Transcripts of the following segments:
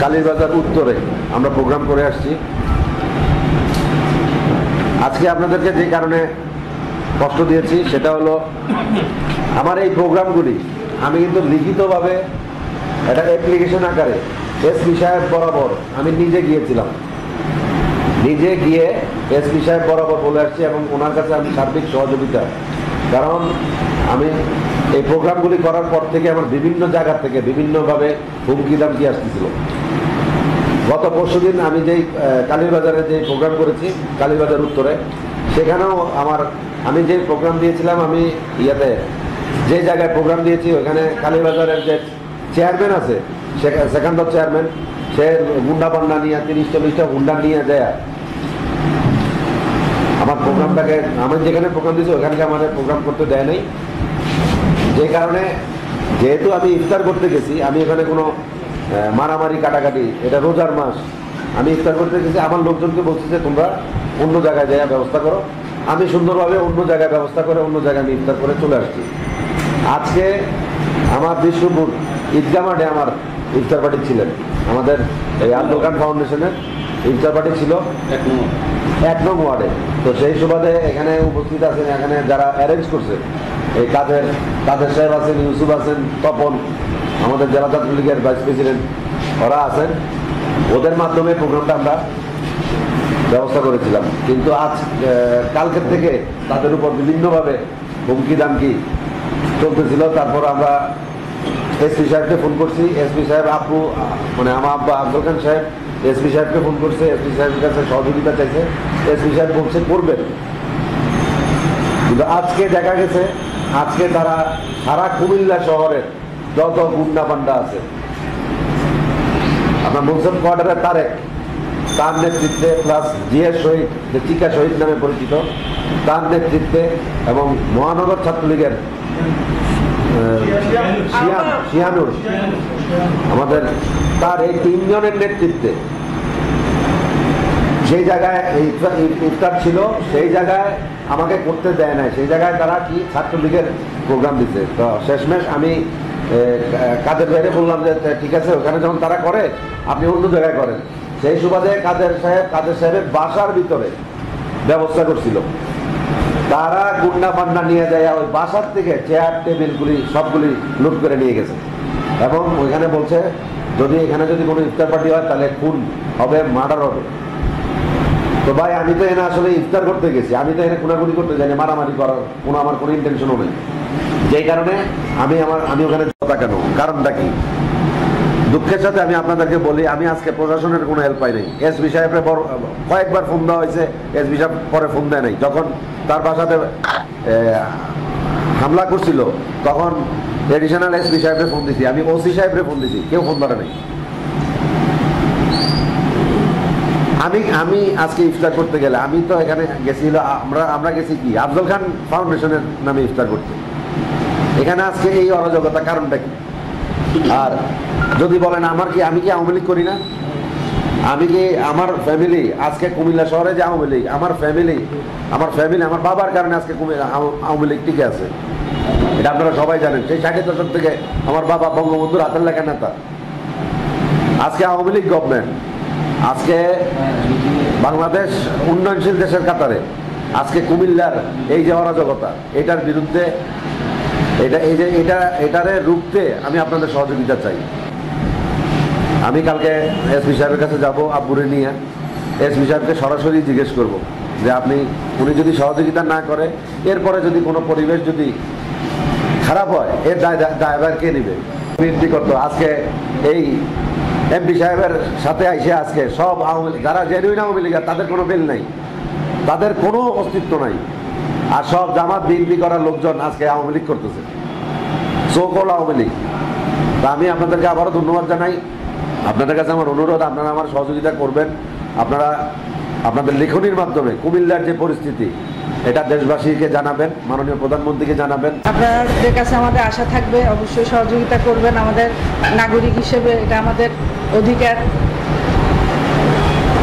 কালীবাজার উত্তরে আমরা প্রোগ্রাম করে আসছি। আজকে আপনাদেরকে যে কারণে কষ্ট দিয়েছি, সেটা হলো আমার এই প্রোগ্রামগুলি আমি কিন্তু লিখিতভাবে একটা অ্যাপ্লিকেশন আকারে এসপি সাহেব বরাবর আমি নিজে গিয়েছিলাম। নিজে গিয়ে এসপি সাহেব বরাবর বলে আসছি এবং ওনার কাছে আমি সার্বিক সহযোগিতা কারণ আমি এই প্রোগ্রামগুলি করার পর থেকে আমার বিভিন্ন জায়গা থেকে বিভিন্নভাবে হুমকি দামকি আসতেছিল। গত পরশু দিন আমি যেই কালীবাজারে যে প্রোগ্রাম করেছি, কালীবাজার উত্তরে, সেখানেও আমার, আমি যে প্রোগ্রাম দিয়েছিলাম, আমি ইয়াতে যে জায়গায় প্রোগ্রাম দিয়েছি, ওখানে কালীবাজারের যে চেয়ারম্যান আছে, সেখা- সেখানকার চেয়ারম্যান, সে গুন্ডা পান্ডা নিয়ে, তিরিশ চল্লিশটা গুন্ডা নিয়ে আমার প্রোগ্রামটাকে, আমি যেখানে প্রোগ্রাম দিয়েছি, ওখানকে আমাদের প্রোগ্রাম করতে দেয় নাই। যে কারণে যেহেতু আমি ইফতার করতে গেছি, আমি এখানে কোনো মারামারি, কাটাকাটি, এটা রোজার মাস, আমি ইফতার করতে গেছি, আমার লোকজনকে বলছি যে তোমরা অন্য জায়গায় যাওয়ার ব্যবস্থা করো। আমি সুন্দরভাবে অন্য জায়গায় ব্যবস্থা করে, অন্য জায়গায় আমি ইফতার করে চলে আসছি। আজকে আমার বিষ্ণুপুর ঈদগা মাঠে আমার ইফতার পার্টি ছিলেন। আমাদের এই খান ফাউন্ডেশনের ইফতার পার্টি ছিল। এক নং ওয়ার্ডে। তো সেই সুবাদে এখানে উপস্থিত আছেন, এখানে যারা অ্যারেঞ্জ করছে, এই কাদের কাদের সাহেব আছেন, ইউসুফ আছেন, তপন, আমাদের জেলা ছাত্রলীগের ভাইস প্রেসিডেন্ট ওরা আছেন। ওদের মাধ্যমে প্রোগ্রামটা আমরা ব্যবস্থা করেছিলাম। কিন্তু আজ কালকের থেকে তাদের উপর বিভিন্নভাবে হুমকি দামকি চলতেছিল। তারপর আমরা এসপি সাহেবকে ফোন করছি। এসপি সাহেব, আপু মানে আমার আব্বা আব্দুল খান সাহেব এসপি সাহেবকে ফোন করছে, এসপি সাহেবের কাছে সহযোগিতা চাইছে, এসপি সাহেব বলছে, করবেন। কিন্তু আজকে দেখা গেছে, আজকে তারা সারা কুমিল্লা শহরের যত গুন্ডা পান্ডা আছে, আপনার মুসলিম কোয়ার্টারের তারেক, তার নেতৃত্বে প্লাস জিয়া শহীদ, যে চিকা শহীদ নামে পরিচিত, তার নেতৃত্বে এবং মহানগর ছাত্রলীগের আহ, শিয়ানুর। আমাদের তার এই তিনজনের নেতৃত্বে। সেই জায়গায় ইফতার- ছিল সেই জায়গায় আমাকে করতে দেয় নাই। সেই জায়গায় তারা কি ছাত্রলীগের প্রোগ্রাম দিচ্ছে তো শেষমেশ আমি কাদের বাইরে বললাম যে ঠিক আছে ওখানে যখন তারা করে আপনি অন্য জায়গায় করেন। সেই সুবাদে কাদের সাহেব কাদের সাহেবের বাসার ভিতরে ব্যবস্থা করছিল। তারা গুন্ডা পান্ডা নিয়ে যায়, ওই বাসার থেকে চেয়ার টেবিলগুলি সবগুলি লুট করে নিয়ে গেছে। এবং ওইখানে বলছে, যদি এখানে যদি কোনো ইফতার পার্টি হয়, তাহলে খুন হবে মার্ডার হবে। তো ভাই, আমি তো এনে আসলে ইফতার করতে গেছি। আমি তো এনে খুনাখুনি করতে যাই মারামারি করার কোনো আমার কোনো ইন্টেনশনও নেই। যেই কারণে আমি আমার, আমি ওখানে কথা কেন? কারণটা কি? দুঃখের সাথে আমি আপনাদেরকে বলি, আমি আজকে প্রশাসনের কোনো হেল্প পাই নাই। এসবি সাহেবের কয়েকবার ফোন দেওয়া হয়েছে এসবি সাহেব পরে ফোন দেয় নাই। যখন তার বাসাতে হামলা করছিল। তখন এডিশনাল এসপি সাহেবরে ফোন দিছি। আমি ওসি সাহেবরে ফোন দিছি। কেউ ফোন ধরে নাই। আমি আমি আজকে ইফতার করতে গেলে, আমি তো এখানে গেছিল, আমরা আমরা গেছি কি? আফজল খান ফাউন্ডেশনের নামে ইফতার করতে। এখানে আজকে এই অরাজকতা কারণটা কি? আর যদি বলেন, আমার কি, আমি কি আওয়ামী লীগ করি না? আমি কি আমার ফ্যামিলি আজকে কুমিল্লা শহরে যে আওয়ামী লীগ, আমার ফ্যামিলি আমার ফ্যামিলি আমার বাবার কারণে আজকে আওয়ামী লীগ টিকে আছে। এটা আপনারা সবাই জানেন। সেই ষাটের দশক থেকে আমার বাবা বঙ্গবন্ধুর হাতের লেখা নেতা। আজকে আওয়ামী লীগ গভর্নমেন্ট আজকে বাংলাদেশ উন্নয়নশীল দেশের কাতারে, আজকে কুমিল্লার এই যে অরাজকতা, এটার বিরুদ্ধে, এটা এই যে, এটা, এটারে রুখতে আমি আপনাদের সহযোগিতা চাই। আমি কালকে এসপি সাহেবের কাছে যাব আব্বুরে নিয়ে। এসপি সাহেবকে সরাসরি জিজ্ঞেস করব যে আপনি, উনি যদি সহযোগিতা না করে, এরপরে যদি কোনো পরিবেশ যদি খারাপ হয়, এর ড্রাইভার কে নেবে? বৃদ্ধি করতো। আজকে এই এমপি সাহেবের সাথে আইসে আজকে সব আওয়ামী যারা জেনুইন আওয়ামী লীগ তাদের কোনো বিল নাই। তাদের কোনো অস্তিত্ব নাই। আর সব জামাত বিএনপি করার লোকজন আজকে আওয়ামী লীগ করতেছে। সোকল আওয়ামী লীগ। তা আমি আপনাদেরকে আবারও ধন্যবাদ জানাই। আপনাদের কাছে আমার অনুরোধ, আপনারা আমার সহযোগিতা করবেন। আপনারা আপনাদের লেখনির মাধ্যমে কুমিল্লার যে পরিস্থিতি, এটা দেশবাসীকে জানাবেন, মাননীয় প্রধানমন্ত্রীকে জানাবেন। আপনাদের কাছে আমাদের আশা থাকবে, অবশ্যই সহযোগিতা করবেন আমাদের নাগরিক হিসেবে, এটা আমাদের অধিকার।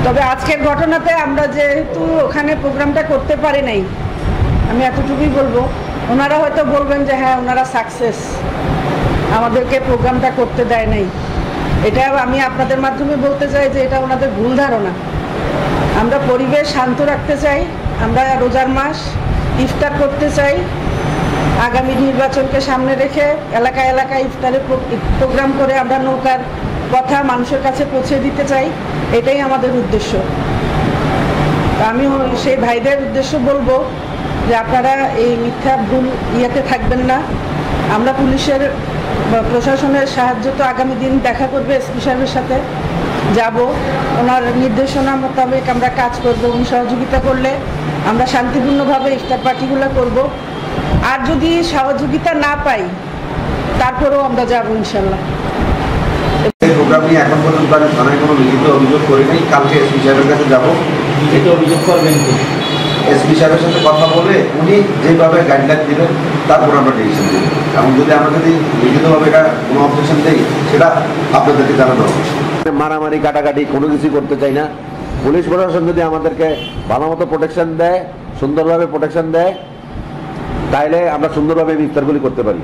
তবে আজকের ঘটনাতে আমরা যেহেতু ওখানে প্রোগ্রামটা করতে পারি নাই, আমি এতটুকুই বলব। ওনারা হয়তো বলবেন যে হ্যাঁ ওনারা সাকসেস আমাদেরকে প্রোগ্রামটা করতে দেয় নাই। এটা আমি আপনাদের মাধ্যমে বলতে চাই যে এটা ওনাদের ভুল ধারণা। আমরা পরিবেশ শান্ত রাখতে চাই, আমরা রোজার মাস ইফতার করতে চাই, আগামী নির্বাচনকে সামনে রেখে এলাকা এলাকায় ইফতারের প্রোগ্রাম করে আমরা নৌকার কথা মানুষের কাছে পৌঁছে দিতে চাই, এটাই আমাদের উদ্দেশ্য। আমি সেই ভাইদের উদ্দেশ্য বলব যে আপনারা এই মিথ্যা ভুল ইয়েতে থাকবেন না। আমরা পুলিশের প্রশাসনের সাহায্য তো আগামী দিন দেখা করবে এসপি সাহেবের সাথে। যাব। ওনার নির্দেশনা মোতাবেক আমরা কাজ করব উনি সহযোগিতা করলে আমরা শান্তিপূর্ণভাবে ইফতার পার্টিগুলো করব। আর যদি সহযোগিতা না পাই তারপরেও আমরা যাব ইনশাল্লাহ। এই প্রোগ্রাম নিয়ে এখন পর্যন্ত আমি থানায় কোনো লিখিত অভিযোগ করি নাই কালকে এসপি সাহেবের কাছে যাব। এটা অভিযোগ করবেন এসপি সাহেবের সাথে কথা বলে উনি যেভাবে গাইডলাইন দেবেন, তারপর আমরা ডিসিশন দিই এবং যদি আমরা যদি লিখিতভাবে এটা কোনো অবজেকশন দেই, সেটা আপনাদেরকে জানানো হবে। মারামারি, কাটাকাটি, কোনো কিছুই করতে চাই না। পুলিশ প্রশাসন যদি আমাদেরকে ভালো মতো প্রোটেকশন দেয়, সুন্দরভাবে প্রোটেকশন দেয় তাহলে আমরা সুন্দরভাবে বিস্তারগুলি করতে পারি।